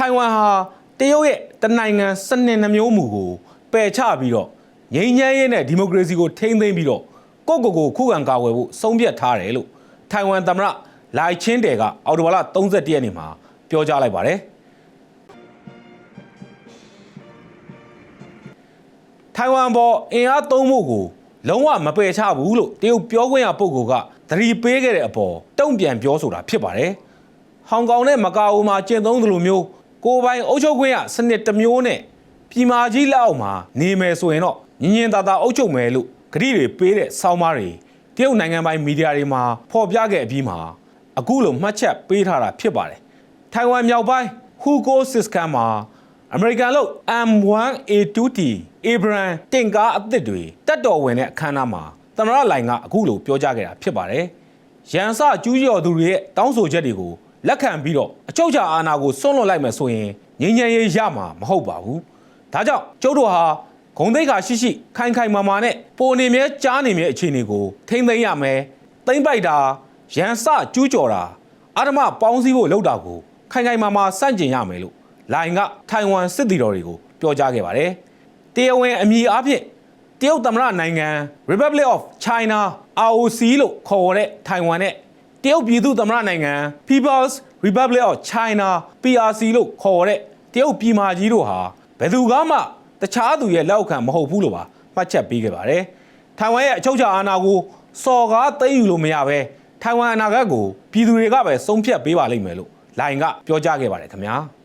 ထိုင်ဝမ်ဟာတရုတ်ရဲ့တနိုင်ငံစနစ်နှမျိုးမူကိုပယ်ချပြီးတော့ငြိမ်းချမ်းရေးနဲ့ဒီမိုကရေစီကိုထိန်းသိမ်းပြီးတော့ကိုယ့်ကိုယ်ကိုခုခံကာကွယ်ဖို့ဆုံးဖြတ်ထားတယ်လို့ထိုင်ဝမ်သမ္မတလိုက်ချင်းတယ်ကအော်တိုဘာလ31ရက်နေ့မှာပြောကြားလိုက်ပါတယ်ထိုင်ဝမ်ပေါ်အင်အားသုံးဖို့ကိုလုံးဝမပယ်ချဘူးလို့တရုတ်ပြောခွင့်ရပုဂ္ဂိုလ်ကသတိပေးခဲ့တဲ့အပေါ်တုံ့ပြန်ပြောဆိုတာဖြစ်ပါတယ်။ဟောင်ကောင်နဲ့မကာအိုမှာကျင့်သုံးသလိုမျိုး ကိုယ်ပိုင်အုပ်ချုပ်ခွင့်ရစနစ်တစ်မျိုးနဲ့ပြည်မာကြီးလက်အောက်မှာနေမယ်ဆိုရင်တော့ညင်ညင်သာသာအုပ်ချုပ်မယ်လို့ဂရိတွေပေးတဲ့ဆောင်းပါးတွေတရုတ်နိုင်ငံပိုင်မီဒီယာတွေမှာဖော်ပြခဲ့အပြီးမှာအခုလိုမှတ်ချက်ပေးထားတာဖြစ်ပါတယ်။ထိုင်ဝမ်မြောက်ပိုင်းဟူကိုစစ်စကန်မှာအမေရိကန်လို့ M1A2T Abrams တင်ကားအသစ်တွေတက်တော်ဝင်တဲ့အခမ်းအနားမှာသမ္မတလိုင်ကအခုလိုပြောကြားခဲ့တာဖြစ်ပါတယ်။ရန်စကျူးကျော်သူတွေရဲ့တောင်းဆိုချက်တွေကို လက်ခံပြီးတော့အချုပ်ချာအာဏာကိုဆွန့်လွတ်လိုက်မယ်ဆိုရင်ငြိမ်းချမ်းရေးရမှာမဟုတ်ပါဘူး။ဒါကြောင့်ကျုပ်တို့ဟာဂုံသိက္ခာရှိရှိခိုင်ခိုင်မာမာနဲ့ပိုနေမြဲကြားနေမြဲအခြေအနေကိုထိမ့်သိမ်းရမယ်။သိမ့်ပိုက်တာရန်စကျူးကျော်တာအာဓမပေါင်းစည်းဖို့လုပ်တာကိုခိုင်ခိုင်မာမာစန့်ကျင်ရမယ်လို့လိုင်ကထိုင်ဝမ်စစ်တီတော်တွေကိုပြောကြားခဲ့ပါတယ်။တရားဝင်အမည်အားဖြင့်တရုတ်သမ္မတနိုင်ငံ Republic of China ROC လို့ခေါ်တဲ့ထိုင်ဝမ်နဲ့ တရုတ်ပြည်သူ့သမ္မတနိုင်ငံ People's Republic of China PRC လို့ခေါ်တဲ့တရုတ်ပြည်မာကြီးတို့ဟာဘယ်သူကမှတခြားသူရဲ့လက်အောက်ခံမဟုတ်ဘူးလို့ပါမှတ်ချက်ပေးခဲ့ပါတယ်။ထိုင်ဝမ်ရဲ့အချုပ်အခြာအာဏာကိုစော်ကားသိမ်းယူလို့မရပဲထိုင်ဝမ်အနာဂတ်ကိုပြည်သူတွေကပဲဆုံးဖြတ်ပေးပါလိမ့်မယ်လို့လိုင်ကပြောကြားခဲ့ပါတယ်ခင်ဗျာ။